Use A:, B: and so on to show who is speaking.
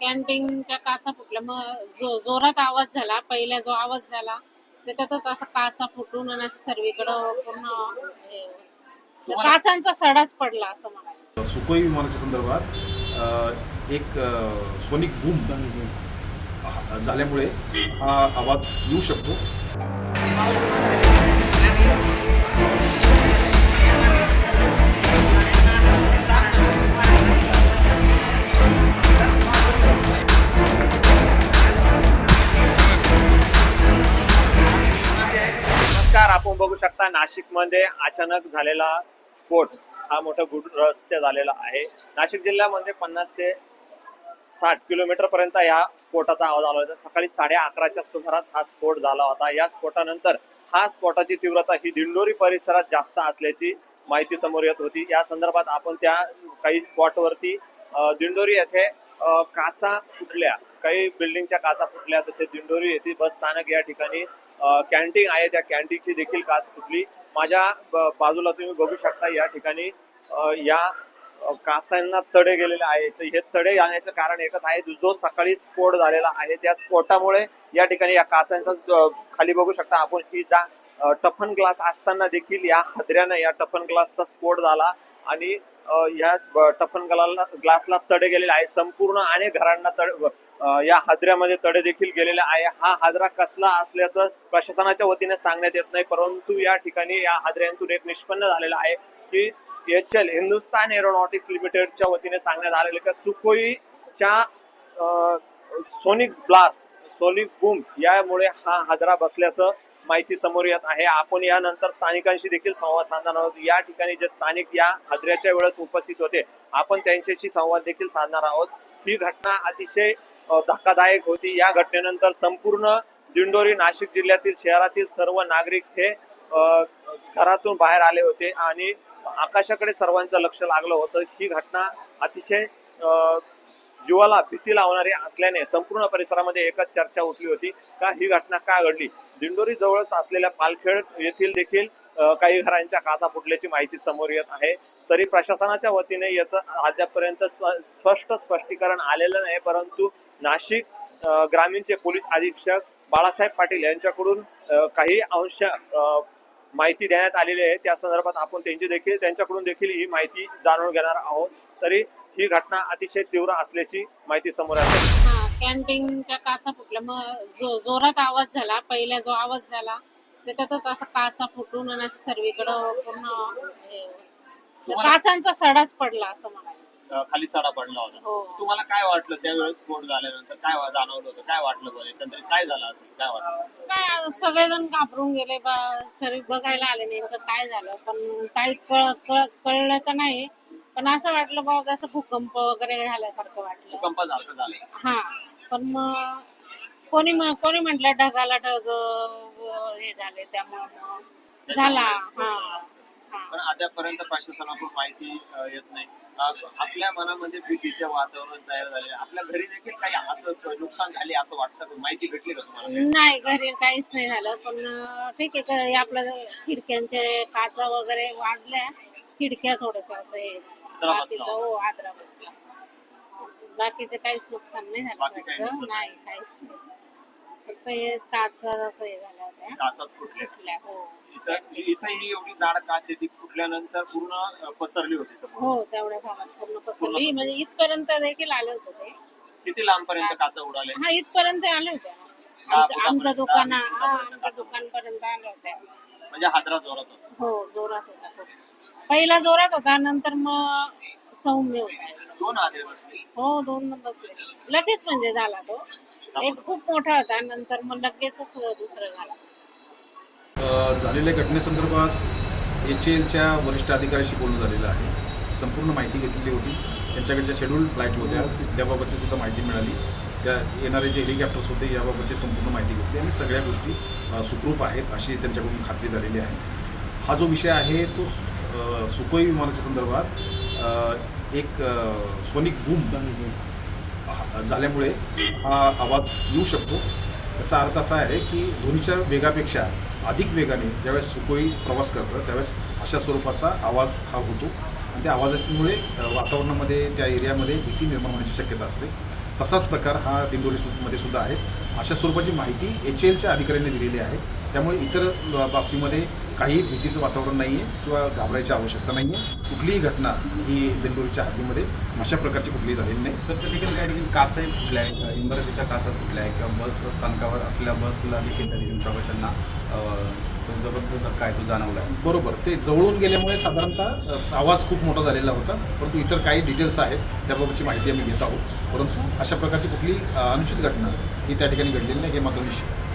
A: कॅन्टीनच्या काचा फुटल्या. मग जो जोरात आवाज झाला पहिला जो आवाज झाला त्याच्यातच असं काचा फुटून आणि असं सर्वीकडं पूर्ण हे, काचांचा सडाच पडला असं म्हणायचं.
B: सुखोई विमानाच्या संदर्भात एक सोनिक बूम. झाल्यामुळे हा आवाज येऊ शकतो.
C: शकता. नाशिकमध्ये अचानक झालेला स्फोट हा मोठा गुड रहस्य झालेला आहे. नाशिक जिल्ह्यामध्ये पन्नास ते साठ किलोमीटर पर्यंत या स्फोटाचा आवाज आला होता. सकाळी साडे अकराच्या सुमारास हा स्फोट झाला होता. या स्फोटानंतर हा स्फोटाची तीव्रता ही दिंडोरी परिसरात जास्त असल्याची माहिती समोर येत होती. या संदर्भात आपण त्या काही स्पॉटवरती दिंडोरी येथे काचा फुटल्या. काही बिल्डिंगच्या काचा फुटल्या. तसेच दिंडोरी येथे बस स्थानक या ठिकाणी कॅन्टीन आहे त्या कॅन्टीनची देखील काच फुटली. माझ्या ब- बाजूला तुम्ही बघू शकता या ठिकाणी या अ, काचांना तडे गेलेले आहे तर हे तडे जाण्याचं कारण एकच आहे जो सकाळी स्फोट झालेला आहे त्या स्फोटामुळे या ठिकाणी या काचांचा खाली बघू शकता आपण ही जा टफन ग्लास असताना देखील या हादऱ्यानं या टफन ग्लासचा स्फोट झाला आणि या टफन ग्लासला ग्लासला तडे गेलेले आहे संपूर्ण अनेक घरांना तड या हादऱ्यामध्ये तडे देखील गेलेले आहे. हा हादरा कसला असल्याचं प्रशासनाच्या वतीने सांगण्यात येत नाही परंतु या ठिकाणी या हादऱ्यांतून एक निष्पन्न झालेलं आहे की एच एल हिंदुस्तान एरोनॉटिक्स लिमिटेडच्या वतीने सांगण्यात आलेलं की सुखोईच्या सोनिक ब्लास्ट सोनिक बूम यामुळे हा हादरा बसल्याचं माहिती समोर येत आहे. आपण यानंतर स्थानिकांशी देखील संवाद साधणार आहोत. या ठिकाणी जे स्थानिक या हादऱ्याच्या वेळेस उपस्थित होते आपण त्यांच्याशी संवाद देखील साधणार आहोत. ही घटना अतिशय धक्कादायक होती. या घटनेनंतर संपूर्ण दिंडोरी नाशिक जिल्ह्यातील शहरातील सर्व नागरिक हे घरातून बाहेर आले होते आणि आकाशाकडे सर्वांचं लक्ष लागलं होतं. ही घटना अतिशय जीवाला भीती लावणारी असल्याने संपूर्ण परिसरामध्ये एकच चर्चा उठली होती. का ही घटना का घडली? दिंडोरी जवळच असलेल्या पालखेड येथील देखील काही घरांच्या काचा फुटल्याची माहिती समोर येत आहे. तरी प्रशासनाच्या वतीने याचं अद्यापर्यंत स्पष्ट स्पष्टीकरण आलेलं नाही परंतु नाशिक ग्रामीणचे पोलीस अधीक्षक बाळासाहेब पाटील यांच्याकडून काही अंश माहिती देण्यात आलेली आहे. त्या संदर्भात आपण त्यांची देखील त्यांच्याकडून देखील ही माहिती जाणून घेणार आहोत. तरी ही घटना अतिशय तीव्र असल्याची माहिती समोर आली. आहे.
A: कॅन्टीनच्या काचा फुटल्या. मग जो जोरात आवाज झाला पहिला जो आवाज झाला त्याच्यातच असं काचा फुटून आणि सर्वीकडं पूर्ण
C: तुम्हाला-
A: काचांचा सडाच पडला असं म्हणायचं.
C: अ, खाली सडा पडला होता.
A: हो.
C: तुम्हाला काय वाटलं त्यावेळेस स्फोट झाल्यानंतर? काय वा- जाणवलं होतं? काय वाटलं बरं? एकंदरीत काय झालं असेल काय वाटलं?
A: काय सगळेजण घाबरून गेले. बा सर्व बघायला आले नेमकं काय झालं? पण काही कळ कळ कळलं तर नाही. पण असं वाटलं बा जसं भूकंप वगैरे झाल्यासारखं वाटलं.
C: भूकंप झालं झालं.
A: हा. पण मग कोणी म- कोणी म्हटलं ढगाला ढग अं, हे झाले त्यामुळं झाला. हा.
C: पण अद्यापर्यंत प्रशासनाकडून माहिती येत नाही. आपल्या मनामध्ये भीतीचे वातावरण तयार झाले. आपल्या घरी देखील काही असं नुकसान झाले असं वाटतं? माहिती भेटली का तुम्हाला?
A: नाही घरी काहीच नाही झालं. पण ठीक आहे का हे आपलं खिडक्यांचे काचा वगैरे वाढल्या खिडक्या थोडस असं हे हो आदरा बाकीचं काहीच नुकसान नाही झालं. नाही. काहीच नाही. फक्त हे काचा हे झाल्या होत्या
C: काचाच फुटले.
A: फुटल्या हो.
C: इथं इथं ही एवढी जाड काच आहे ती फुटल्यानंतर पूर्ण पसरली होती समोर.
A: हो तेवढ्या भागात पूर्ण पसरली.
C: पसरली.
A: म्हणजे इथपर्यंत देखील आले होते ते.
C: किती लांबपर्यंत काचा उडाले?
A: हा इथपर्यंत आले होते.
C: दहा
A: आमचं आमचं
C: फुटापर्यंत,
A: दुकान हा आमच्या दुकानपर्यंत आले होते.
C: म्हणजे हादरा जोरात होता.
A: हो जोरात होता पहिला जोरात होता नंतर मग सौम्य होता.
C: दोन हादरे बसले.
A: हो दोन बसले. लगेच म्हणजे झाला तो. एक खूप मोठा होता. नंतर मग लगेचच दुसरं झाला.
B: अ, झालेल्या घटनेसंदर्भात एच एलच्या वरिष्ठ अधिकाऱ्याशी बोलणं झालेलं आहे. संपूर्ण माहिती घेतलेली होती. त्यांच्याकडच्या शेड्यूल फ्लाईट होत्या. त्याबाबतची सुद्धा माहिती मिळाली. त्या येणारे जे हेलिकॉप्टर्स होते याबाबतची संपूर्ण माहिती घेतली. आणि सगळ्या गोष्टी सुखरूप आहेत अशी त्यांच्याकडून खात्री झालेली आहे. हा जो विषय आहे तो सुखोई विमानाच्या संदर्भात एक सोनिक बूम. झाल्यामुळे हा आवाज येऊ शकतो. याचा अर्थ असा आहे की ध्वनीच्या वेगापेक्षा अधिक वेगाने ज्यावेळेस सुकोई प्रवास करतं त्यावेळेस अशा स्वरूपाचा आवाज हा होतो. आणि त्या आवाजामुळे वातावरणामध्ये त्या एरियामध्ये भीती निर्माण होण्याची शक्यता असते. तसाच प्रकार हा दिंडोरी मध्ये सुद्धा आहे. अशा स्वरूपाची माहिती एच एलच्या अधिकाऱ्यांनी दिलेली आहे. त्यामुळे इतर बाबतीमध्ये काही भीतीचं वातावरण नाही आहे किंवा घाबरायची आवश्यकता नाही आहे कुठलीही घटना ही दिंडोरीच्या हद्दीमध्ये अशा प्रकारची कुठलीही झालेली नाही.
D: सर त्या ठिकाणी काही ठिकाणी काचही फुटल्या आहे इमारतीच्या काचा फुटल्या आहे किंवा बस स्थानकावर असलेल्या बसला देखील त्या ठिकाणी प्रवाशांना जबरदस्त धक्का आहे तो जाणवला आहे.
B: बरोबर. ते जवळून गेल्यामुळे साधारणतः आवाज खूप मोठा झालेला होता. परंतु इतर काही डिटेल्स आहेत त्याबाबतची माहिती आम्ही घेत आहोत. परंतु अशा प्रकारची कुठली अनुचित घटना ही त्या ठिकाणी घडलेली नाही हे मात्र निश्चित.